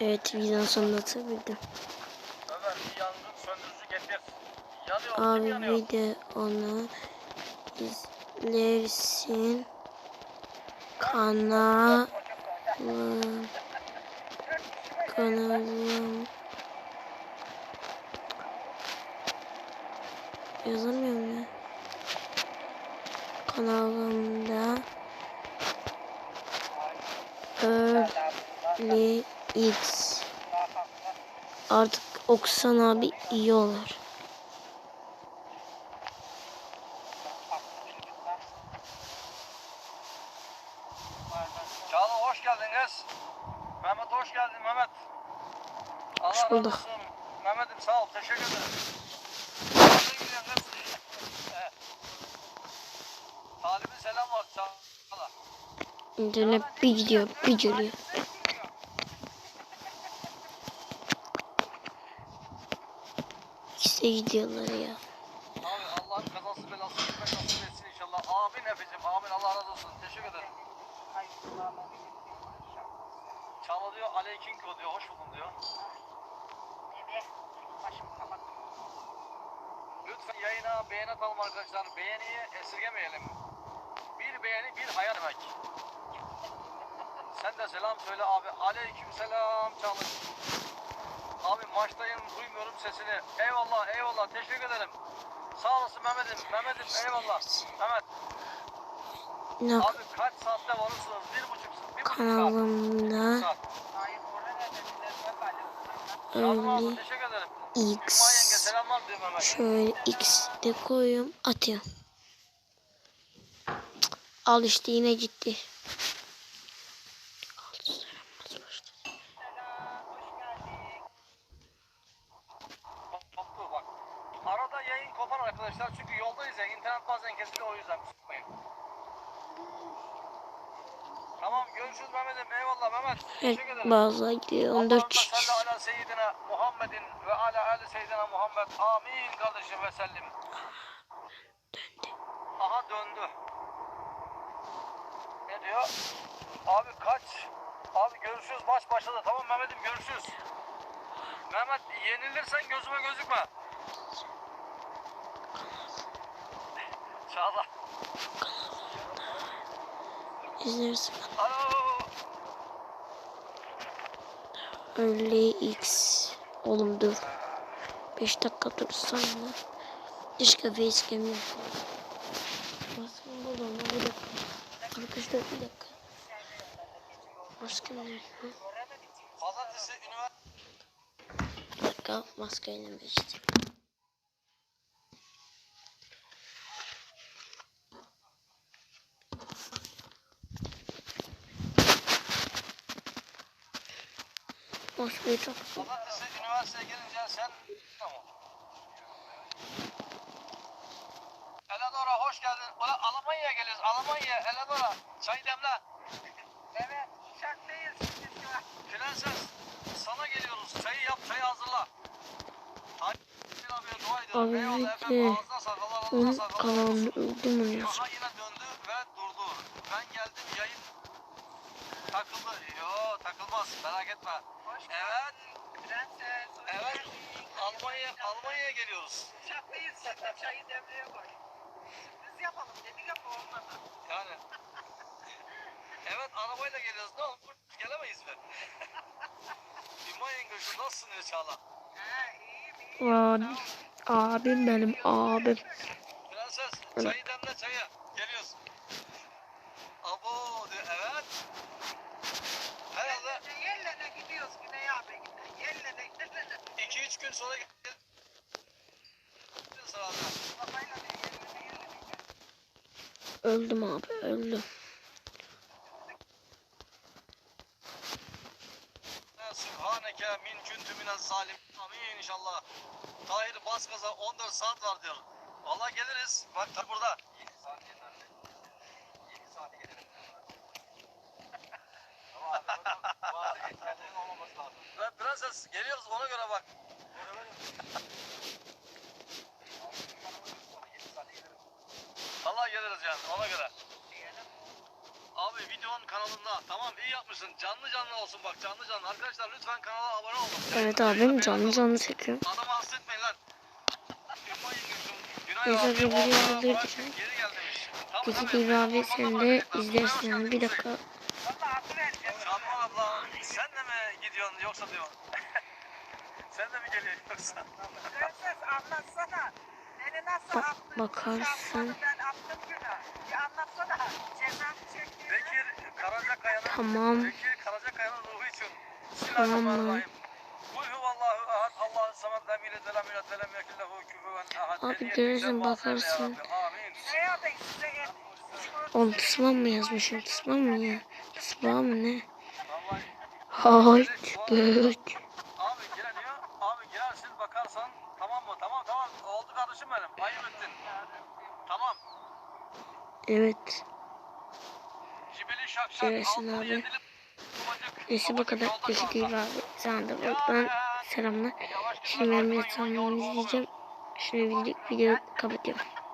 Evet videonun sonunda atabildim. Ömer bir yangın söndürücü getir. Yanıyor. kim Abi bir de onu izlersin. Kanalım. Kanalım. Yazamıyorum ya. Kanalımda Early X Artık okusan abi iyi olur. Çağla hoş geldin kız. Mehmet hoş geldin Mehmet. Allah Hoş bulduk. olsun. Mehmet'im sağ ol. Teşekkür ederim. Talib'in selam var Çağla. İnternet bir gidiyor bir geliyor. De gidiyorlar ya. Abi Allah'ın kazası belası gitmek nasip etsin inşallah. Amin Efe'cim amin Allah razı olsun. Teşekkür ederim. Çağla diyor aleyküm diyor. Hoş buldum diyor. Lütfen yayına beğeni atalım arkadaşlar. Beğeniyi esirgemeyelim. Bir beğeni bir hayal demek. Sen de selam söyle abi. Aleyküm selam Çağla. Abi maçtayım duymuyorum sesini. Eyvallah eyvallah teşekkür ederim. Sağ olasın Mehmet'im. Mehmet'im eyvallah. Mehmet Ne abi kaç saatte varırsınız? Bir buçuk, bir buçuk kanalımda saat. Yenge X şöyle X de koyuyorum atıyorum. Al işte yine gitti. Yayın kopar arkadaşlar çünkü yoldayız ya internet bazen kesiliyor o yüzden kusmayın. Tamam görüşürüz Mehmet'im eyvallah Mehmet. Teşekkür ederim. bazıları gidiyor 14 Allahümme kişi. salli ala seyyidina Muhammedin ve ala ali seyyidina Muhammed. Amin kardeşim ve sellim. Aha döndü. Ne diyor? Abi kaç? Abi görüşürüz maç başladı. Tamam Mehmet'im görüşürüz. Mehmet yenilirsen gözüme gözükme. Çağla. İzlersin. Early X. Oğlum dur. 5 dakika dursana. Keşke facecam yapsaydım. Maskem burada ama bir dakika. Arkadaşlar bir dakika. Maskem üniversite. Bir dakika maskeyle mi işte? Çok Pazartesi üniversiteye gelince sen tamam. Eleonora hoş geldin. Ulan Almanya'ya geliyoruz. Almanya, Eleonora. Çay demle. Evet, uçaktayız. Prenses, sana geliyoruz. Çayı yap, çayı hazırla. Tayyip abiye dua ediyorum. Abi Eyvallah efendim. Ağzına. Allah razı kanalını olsun. öldüm mü? Aha yine döndü ve durdu. Ben geldim yayın takıldı. Yo takılmaz merak etme. Evet, Prenses, evet. Almanya, Almanya'ya geliyoruz. Uçaktayız şimdi, çayı demliğe koy. Sürpriz yapalım dedik ama olmadı. Yani. evet arabayla geliyoruz. Ne olur gelemeyiz mi? Yenge şu nasılsın diyor Çağla. He, iyiyim, iyiyim. Abi, abim benim abim. Prenses çayı demle çayı. 2-3 gün sonra geliriz herhalde. Babayla da yellene, yellene. Öldüm abi öldüm. Sübhaneke min küntü minez zalim. Amin inşallah. Tahir bas gaza 14 saat var diyor. Valla geliriz. Bak da burada. 7 saat yeter. 7 saate gelirim. Ama etkenlerin olmaması lazım. Ve prenses geliyoruz ona göre bak. Valla geliriz yani ona göre. Abi videonun kanalında. Tamam iyi yapmışsın. Canlı canlı olsun bak canlı canlı. Arkadaşlar lütfen kanala abone olun. Evet abim canlı canlı çekiyor. Adamı hasta etmeyin lan. Abi, bir video vallahi Peki tabii. gibi abi sen de izlersin bir dakika. Valla aklı vereceğim. Şamil abla sen de mi gidiyorsun yoksa diyorsun? sen de mi geliyorsun yoksa? Prenses anlatsana. Beni nasıl attın? bakarsan- Ben attım günü. Bir anlatsana. Cezamı çektiğini. Bekir Karacakaya'nın Tamam. Bekir Karacakaya'nın ruhu için. Bismillahirrahmanirrahim. Kul huvallahu ahad Allahu samed lem yelid ve lem yulad ve lem yekun lehu kufuven ahad. Abi görürsün, bakarsın. Amin. Ne yapayım size et? Oğlum tısmam mı yazmışım? Tısmam mı ya? Tısmam mı ne? Vallahi Büyük. Abi gireniyor. Abi girersin bakarsan tamam mı? Tamam tamam. Oldu kardeşim benim. Ayıp ettin. Tamam. Evet. Şakşak. Girersin abi. Neyse bu kadar. Teşekkür abi. Sana da buradan selamlar. Şimdi ben bir olmuyor. izleyeceğim. Şimdi video, videoyu kapatıyorum.